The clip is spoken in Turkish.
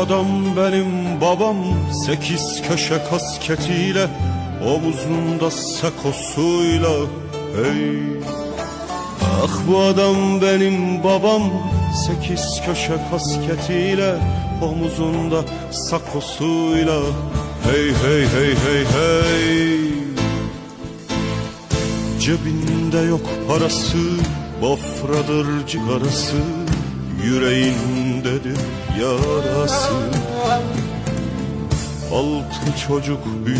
adam benim babam Sekiz köşe kasketiyle Omuzunda sakosuyla Hey. Ah bu adam benim babam Sekiz köşe kasketiyle Omuzunda sakosuyla Hey hey hey hey hey. Cebinde yok parası Bafradır cigarası Yüreğindedir yarası. Altı çocuk büyük